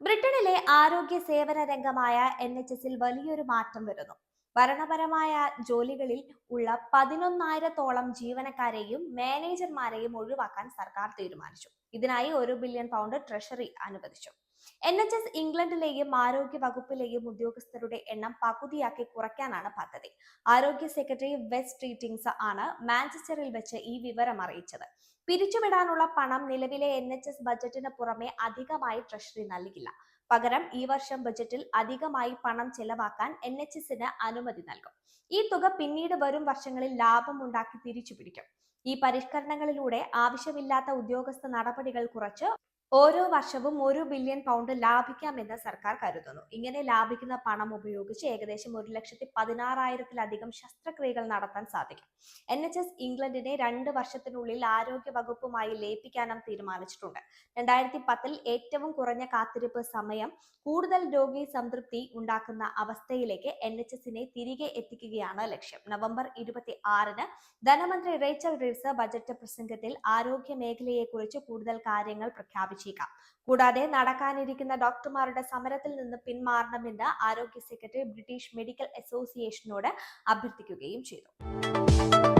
ബ്രിട്ടനിലെ ആരോഗ്യ സേവന രംഗമായ എൻ എച്ച് എസിൽ വലിയൊരു മാറ്റം വരുന്നു. ഭരണപരമായ ജോലികളിൽ ഉള്ള പതിനൊന്നായിരത്തോളം ജീവനക്കാരെയും മാനേജർമാരെയും ഒഴിവാക്കാൻ സർക്കാർ തീരുമാനിച്ചു. ഇതിനായി ഒരു ബില്യൺ പൗണ്ട് ട്രഷറി അനുവദിച്ചു. എൻ എച്ച് എസ് ഇംഗ്ലണ്ടിലെയും ആരോഗ്യ വകുപ്പിലെയും ഉദ്യോഗസ്ഥരുടെ എണ്ണം പകുതിയാക്കി കുറയ്ക്കാനാണ് പദ്ധതി. ആരോഗ്യ സെക്രട്ടറി വെസ്റ്റ് ട്രീറ്റിംഗ്സ് ആണ് മാഞ്ചസ്റ്ററിൽ വെച്ച് ഈ വിവരം അറിയിച്ചത്. പിരിച്ചുവിടാനുള്ള പണം നിലവിലെ എൻ എച്ച് എസ് ബജറ്റിന് പുറമെ അധികമായി ട്രഷറി നൽകില്ല. പകരം ഈ വർഷം ബജറ്റിൽ അധികമായി പണം ചെലവാക്കാൻ എൻ എച്ച് എസിന് അനുമതി നൽകും. ഈ തുക പിന്നീട് വരും വർഷങ്ങളിൽ ലാഭമുണ്ടാക്കി തിരിച്ചു പിടിക്കും ഈ പരിഷ്കരണങ്ങളിലൂടെ ആവശ്യമില്ലാത്ത ഉദ്യോഗസ്ഥ നടപടികൾ കുറച്ച് ഓരോ വർഷവും ഒരു ബില്യൺ പൗണ്ട് ലാഭിക്കാമെന്ന് സർക്കാർ കരുതുന്നു. ഇങ്ങനെ ലാഭിക്കുന്ന പണം ഉപയോഗിച്ച് ഏകദേശം ഒരു ലക്ഷത്തി പതിനാറായിരത്തിലധികം ശസ്ത്രക്രിയകൾ നടത്താൻ സാധിക്കും. എൻ എച്ച് എസ് ഇംഗ്ലണ്ടിനെ രണ്ട് വർഷത്തിനുള്ളിൽ ആരോഗ്യ വകുപ്പുമായി ലയിപ്പിക്കാനും തീരുമാനിച്ചിട്ടുണ്ട്. രണ്ടായിരത്തി പത്തിൽ ഏറ്റവും കുറഞ്ഞ കാത്തിരിപ്പ് സമയം കൂടുതൽ രോഗി സംതൃപ്തി ഉണ്ടാക്കുന്ന അവസ്ഥയിലേക്ക് എൻ എച്ച് എസിനെ തിരികെ എത്തിക്കുകയാണ് ലക്ഷ്യം. നവംബർ ഇരുപത്തി ആറിന് ധനമന്ത്രി റേച്ചൽ റിവ്സ് ബജറ്റ് പ്രസംഗത്തിൽ ആരോഗ്യ മേഖലയെക്കുറിച്ച് കൂടുതൽ കാര്യങ്ങൾ പ്രഖ്യാപിച്ചേക്കാം കൂടാതെ നടക്കാനിരിക്കുന്ന ഡോക്ടർമാരുടെ സമരത്തിൽ നിന്ന് പിന്മാറണമെന്ന് ആരോഗ്യ സെക്രട്ടറി ബ്രിട്ടീഷ് മെഡിക്കൽ അസോസിയേഷനോട് അഭ്യർത്ഥിക്കുകയും ചെയ്തു.